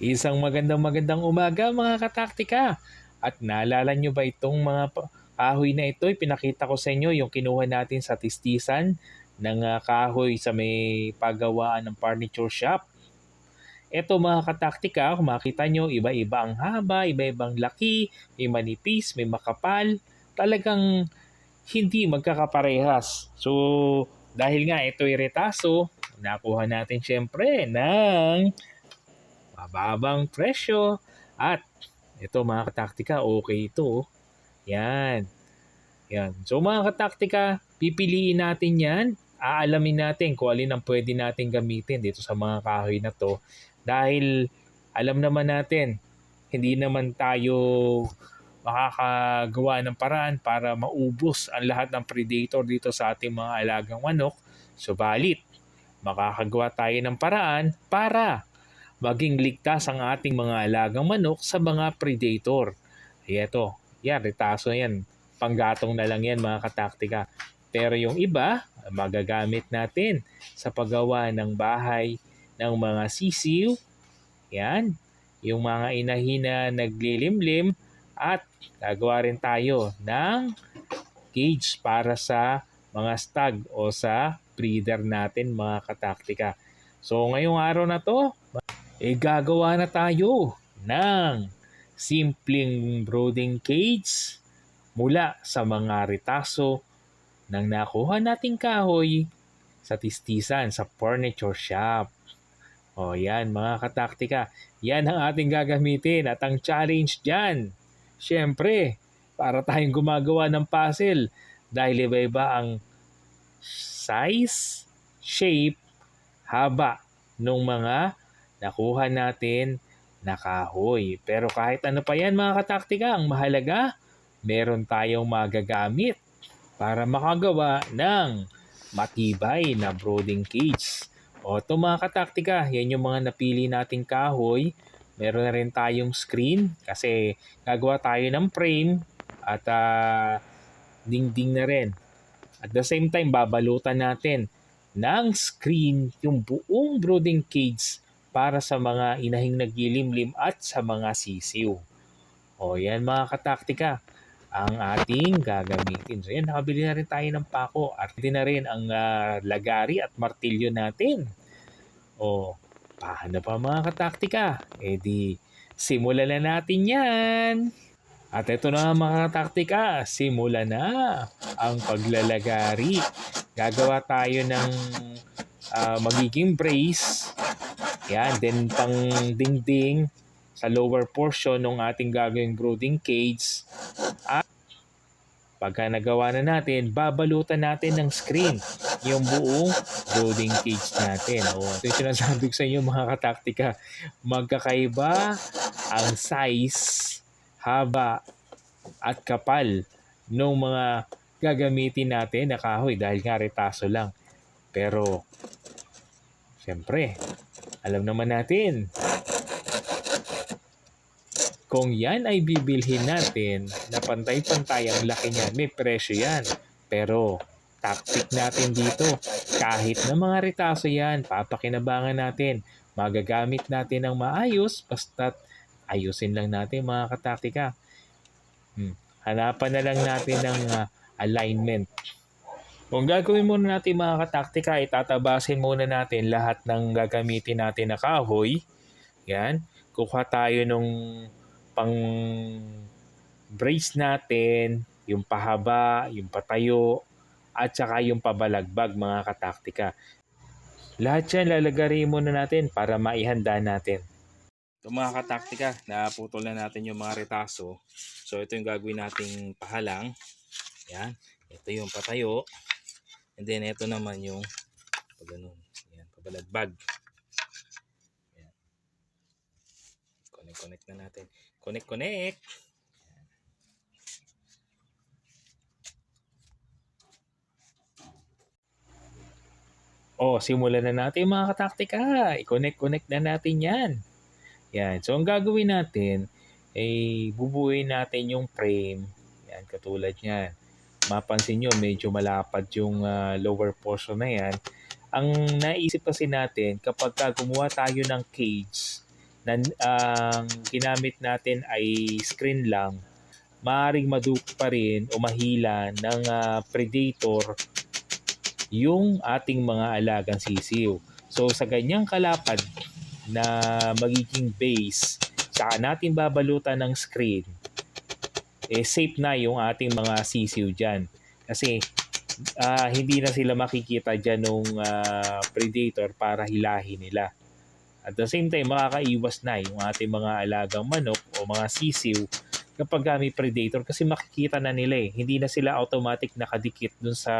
Isang magandang magandang umaga mga kataktika. At naalala nyo ba itong mga kahoy na ito? Pinakita ko sa inyo yung kinuha natin sa tistisan ng ah, kahoy sa may pagawaan ng furniture shop. Ito mga kataktika, kung makita nyo, iba-iba ang haba, iba-ibang laki, may manipis, may makapal. Talagang hindi magkakaparehas. So, dahil nga ito'y retaso, nakuha natin syempre ng mababang presyo. At ito mga kataktika, okay ito. oh. Yan. Yan. So mga kataktika, pipiliin natin yan. Aalamin natin kung alin ang pwede natin gamitin dito sa mga kahoy na to. Dahil alam naman natin, hindi naman tayo makakagawa ng paraan para maubos ang lahat ng predator dito sa ating mga alagang manok. Subalit, makakagawa tayo ng paraan para maging ligtas ang ating mga alagang manok sa mga predator. Ay, Ito, yan, retaso yan. Panggatong na lang yan mga kataktika. Pero yung iba, magagamit natin sa paggawa ng bahay ng mga sisiw. Yan, yung mga inahin na naglilimlim at gagawa rin tayo ng cage para sa mga stag o sa breeder natin mga kataktika. So ngayong araw na to, eh gagawa na tayo ng simpleng brooding cage mula sa mga retaso ng nakuha nating kahoy sa tistisan sa furniture shop. O yan mga kataktika, yan ang ating gagamitin at ang challenge dyan. Siyempre, para tayong gumagawa ng puzzle dahil iba-iba ang size, shape, haba ng mga nakuha natin na kahoy. Pero kahit ano pa yan mga kataktika, ang mahalaga, meron tayong magagamit para makagawa ng matibay na brooding cage. O ito mga kataktika, yan yung mga napili nating kahoy. Meron na rin tayong screen kasi gagawa tayo ng frame at ah, dingding na rin. At the same time, babalutan natin ng screen yung buong brooding cage para sa mga inahing naglilimlim at sa mga sisiw. O yan mga kataktika, ang ating gagamitin. So yan, nakabili na rin tayo ng pako din na rin ang ah, lagari at martilyo natin. O, paano pa mga kataktika? E di, simulan na natin yan. At ito na mga taktika, simula na ang paglalagari. Gagawa tayo ng ah, magiging brace. Yan, then pang dingding sa lower portion ng ating gagawing brooding cage. At pagka nagawa na natin, babalutan natin ng screen yung buong brooding cage natin. O, ito yung sinasabi ko sa inyo mga kataktika. Magkakaiba ang size haba at kapal ng mga gagamitin natin na kahoy dahil nga retaso lang. Pero, siyempre, alam naman natin, kung yan ay bibilhin natin na pantay-pantay ang laki niyan, may presyo yan. Pero, tactic natin dito, kahit na mga retaso yan, papakinabangan natin, magagamit natin ng maayos, basta't ayusin lang natin mga kataktika. Hmm. Hanapan na lang natin ng ah, alignment. Kung gagawin muna natin mga kataktika, itatabasin muna natin lahat ng gagamitin natin na kahoy. Yan. Kuha tayo nung pang brace natin, yung pahaba, yung patayo, at saka yung pabalagbag mga kataktika. Lahat yan lalagarin muna natin para maihanda natin. Ito mga kataktika, naputol na natin yung mga retaso. So ito yung gagawin nating pahalang. Yan. Ito yung patayo. And then ito naman yung pag ganun. Yan, pabalagbag. Yan. Connect, connect na natin. Connect, connect. Oh, simulan na natin mga kataktika. I-connect-connect na natin yan. Yan. So, ang gagawin natin, ay bubuuin natin yung frame. Yan, katulad yan. Mapansin nyo, medyo malapad yung ah, lower portion na yan. Ang naisip kasi natin, kapag ka gumawa tayo ng cage, na ang ginamit natin ay screen lang, maaaring maduki pa rin o mahila ng ah, predator yung ating mga alagang sisiw. So sa ganyang kalapad na magiging base, saka natin babalutan ng screen, eh safe na yung ating mga sisiw dyan. Kasi ah, hindi na sila makikita dyan ng predator para hilahin nila. At the same time, makakaiwas na yung ating mga alagang manok o mga sisiw kapag ah, may predator kasi makikita na nila eh. Hindi na sila automatic nakadikit dun sa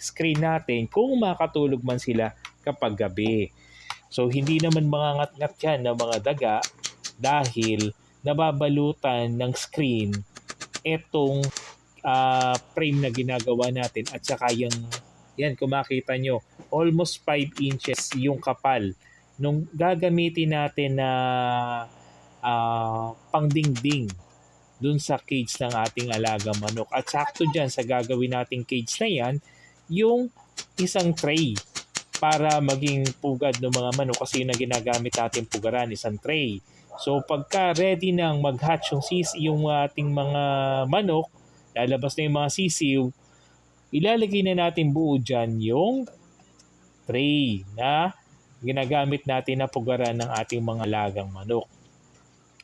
screen natin kung makatulog man sila kapag gabi. So hindi naman mga ngat-ngat yan ng mga daga dahil nababalutan ng screen etong ah, frame na ginagawa natin at saka yung yan kung makita nyo almost 5 inches yung kapal nung gagamitin natin na ah, pangdingding dun sa cage ng ating alagang manok. At sakto dyan sa gagawin nating cage na yan, yung isang tray para maging pugad ng mga manok kasi yun ang ginagamit natin pugaran, isang tray. So pagka ready nang mag-hatch yung, sis, yung ating mga manok, lalabas na yung mga sisiw, ilalagay na natin buo dyan yung tray na ginagamit natin na pugaran ng ating mga alagang manok.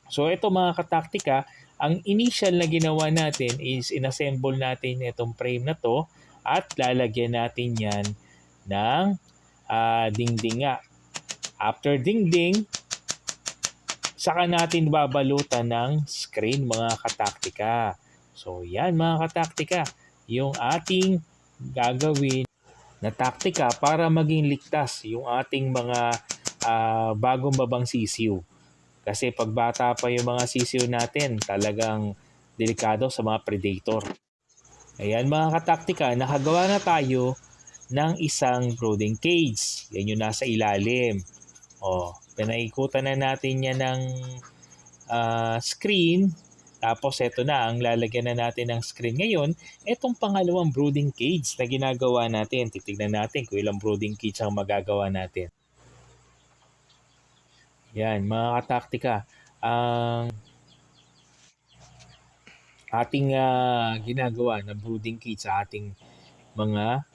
So ito mga kataktika, ang initial na ginawa natin is inassemble natin itong frame na to at lalagyan natin yan ng ah, dingdinga. After dingding, saka natin babalutan ng screen mga kataktika. So yan mga kataktika, yung ating gagawin na taktika para maging ligtas yung ating mga ah, bagong babang sisiw. Kasi pag bata pa yung mga sisiw natin, talagang delikado sa mga predator. Ayan mga kataktika, nakagawa na tayo ng isang brooding cage. Yan yung nasa ilalim. O, pinaikutan na natin yan ng ah, screen. Tapos eto na, ang lalagyan na natin ng screen ngayon, etong pangalawang brooding cage na ginagawa natin. Titignan natin kung ilang brooding cage ang magagawa natin. Yan, mga kataktika. Ang ating ah, ginagawa na brooding cage sa ating mga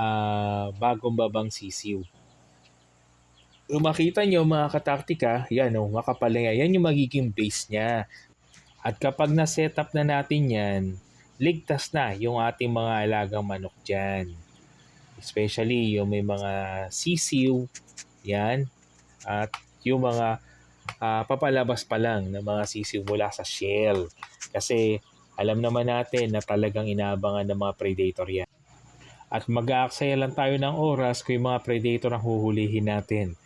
ah, bagong babang sisiw. Kung makita nyo mga kataktika, yan o, makapal na yan. Yung magiging base niya. At kapag na-set up na natin yan, ligtas na yung ating mga alagang manok dyan. Especially yung may mga sisiw, yan, at yung mga ah, papalabas pa lang ng mga sisiw mula sa shell. Kasi alam naman natin na talagang inaabangan ng mga predator yan. At mag-aaksaya lang tayo ng oras kung yung mga predator ang huhulihin natin.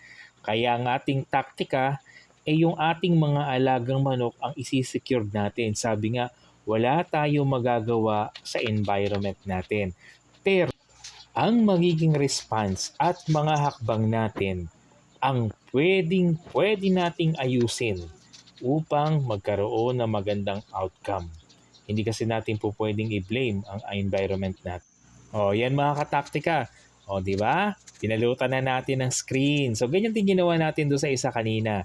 Kaya ang ating taktika ay yung ating mga alagang manok ang isi-secure natin. Sabi nga, wala tayong magagawa sa environment natin. Pero ang magiging response at mga hakbang natin ang pwedeng pwede nating ayusin upang magkaroon ng magandang outcome. Hindi kasi natin po pwedeng i-blame ang environment natin. O, yan mga kataktika. O, di ba? Pinalutan na natin ng screen. So, ganyan din ginawa natin doon sa isa kanina.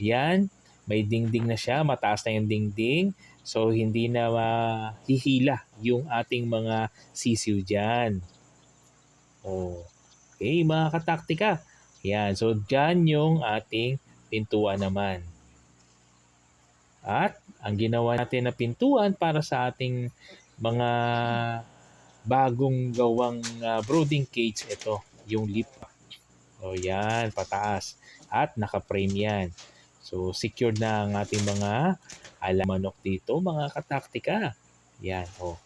Yan, may dingding na siya, mataas na yung dingding. So, hindi na mahihila yung ating mga sisiw dyan. O, okay, mga kataktika. Yan, so dyan yung ating pintuan naman. At ang ginawa natin na pintuan para sa ating mga bagong gawang ah, brooding cage ito, yung lip. O yan, pataas. At naka-frame yan. So secured na ang ating mga alamanok dito, mga kataktika. Yan, o.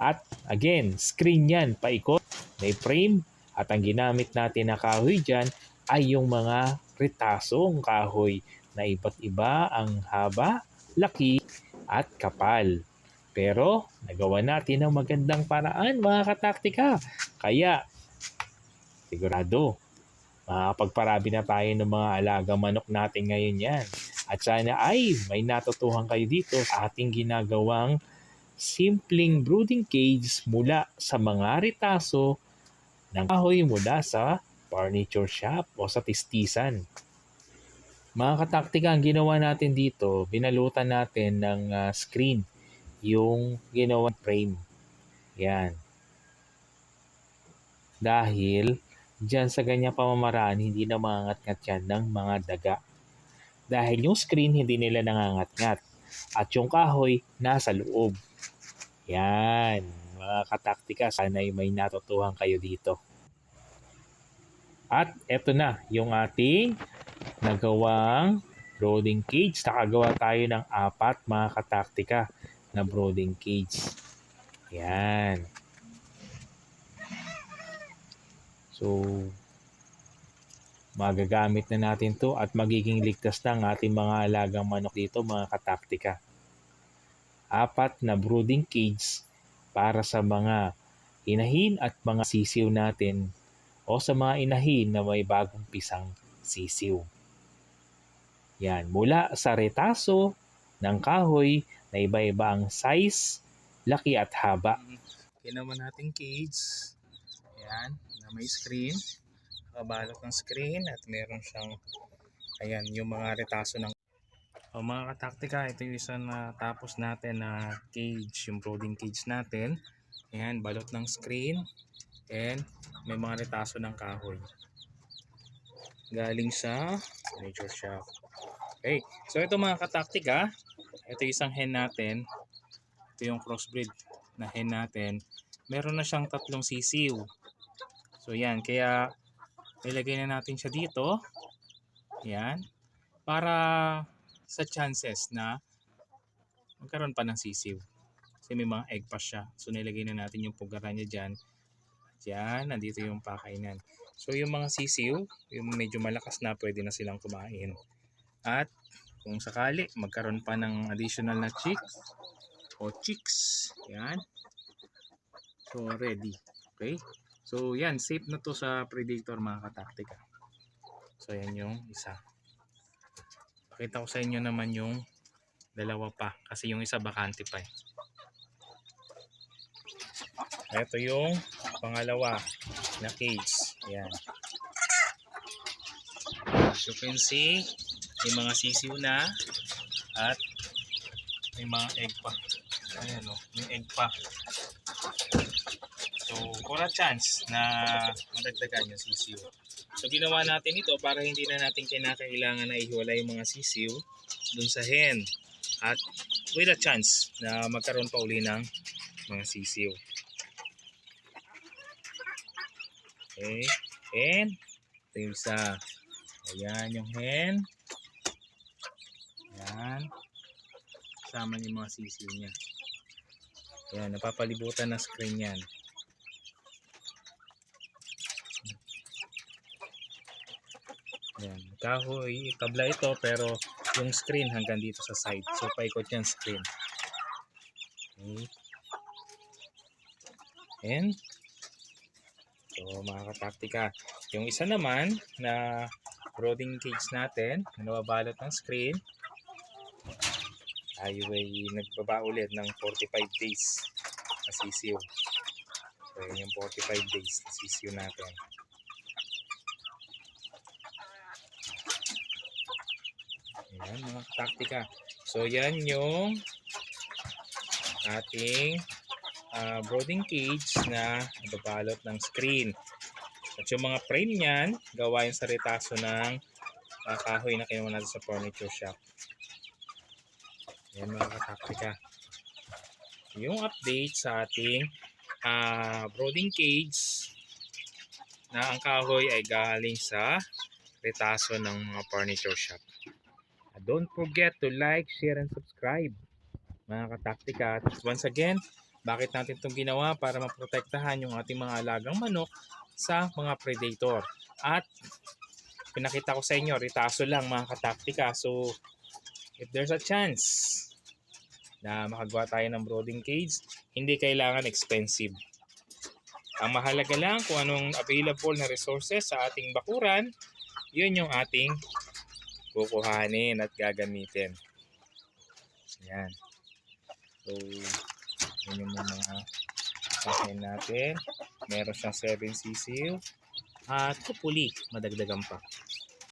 At again, screen yan, paikot, may frame. At ang ginamit natin na kahoy dyan ay yung mga ritasong kahoy na iba't iba ang haba, laki, at kapal. Pero nagawa natin ng magandang paraan mga kataktika. Kaya sigurado makakapagparabi na tayo ng mga alagang manok natin ngayon yan. At sana ay may natutuhan kayo dito sa ating ginagawang simpleng brooding cage mula sa mga ritaso ng kahoy mula sa furniture shop o sa tistisan. Mga kataktika, ang ginawa natin dito, binalutan natin ng ah, screen yung ginawang frame. Yan. Dahil dyan sa ganyang pamamaraan, hindi na mangangat-ngat yan ng mga daga. Dahil yung screen hindi nila nangangat-ngat. At yung kahoy nasa loob. Yan. Mga kataktika, sana'y may natutuhan kayo dito. At eto na, yung ating nagawang brooding cage. Nakagawa tayo ng apat mga kataktika na brooding cage. Yan. So, magagamit na natin to at magiging ligtas na ang ating mga alagang manok dito mga kataktika. Apat na brooding cage para sa mga inahin at mga sisiw natin o sa mga inahin na may bagong pisang sisiw. Yan, mula sa retaso ng kahoy na iba-iba ang size, laki at haba. Ginawa natin cage. Ayan, na may screen. Nakabalot ng screen at meron siyang ayan, yung mga retaso ng o mga kataktika, ito yung isa na tapos natin na cage, yung brooding cage natin. Ayan, balot ng screen and may mga retaso ng kahoy. Galing sa nature shop. Okay, so ito mga kataktika, ito isang hen natin. Ito yung crossbreed na hen natin. Meron na siyang tatlong sisiw. So yan, kaya nilagay na natin siya dito. Yan. Para sa chances na magkaroon pa ng sisiw. Kasi may mga egg pa siya. So nilagay na natin yung pugaran niya dyan. Diyan, nandito yung pakainan. So yung mga sisiw, yung medyo malakas na, pwede na silang kumain. At kung sakali magkaroon pa ng additional na chicks o chicks, yan. So ready. Okay? So yan, safe na to sa predator mga kataktika. So yan yung isa. Pakita ko sa inyo naman yung dalawa pa kasi yung isa bakante pa eh. Ito yung pangalawa na cage. Ayan. As you can see, may mga sisiw na at may mga egg pa. Ayan o, may egg pa. So, for a chance na madagdagan yung sisiw. So, ginawa natin ito para hindi na natin kinakailangan na ihiwala yung mga sisiw dun sa hen. At with a chance na magkaroon pa uli ng mga sisiw. Okay. And, ito yung isa. Ayan yung hen. Ayan. Kasama yung mga sisiw niya. Ayan, napapalibutan na screen yan. Ayan, kahoy, tabla ito pero yung screen hanggang dito sa side. So, paikot yan screen. Okay. And, so mga kataktika, yung isa naman na brooding cage natin, na nababalot ng screen, ay ay nagbaba ulit ng 45 days na sisiw. So, yun yung 45 days na sisiw natin. Ayan, mga taktika. So, yan yung ating ah, brooding cage na nababalot ng screen. At yung mga frame niyan, gawa yung sa retaso ng ah, kahoy na kinuha natin sa furniture shop. Yan mga kataktika. Yung update sa ating ah, brooding cage na ang kahoy ay galing sa retaso ng mga furniture shop. And don't forget to like, share, and subscribe mga kataktika. At once again, bakit natin itong ginawa para maprotektahan yung ating mga alagang manok sa mga predator. At pinakita ko sa inyo, ritaso lang mga kataktika. So, if there's a chance na makagawa tayo ng brooding cage, hindi kailangan expensive. Ang mahalaga lang kung anong available na resources sa ating bakuran, yun yung ating kukuhanin at gagamitin. Yan. So, yun yung mga kain natin. Meron siyang 7 sisiw. At hopefully, madagdagan pa.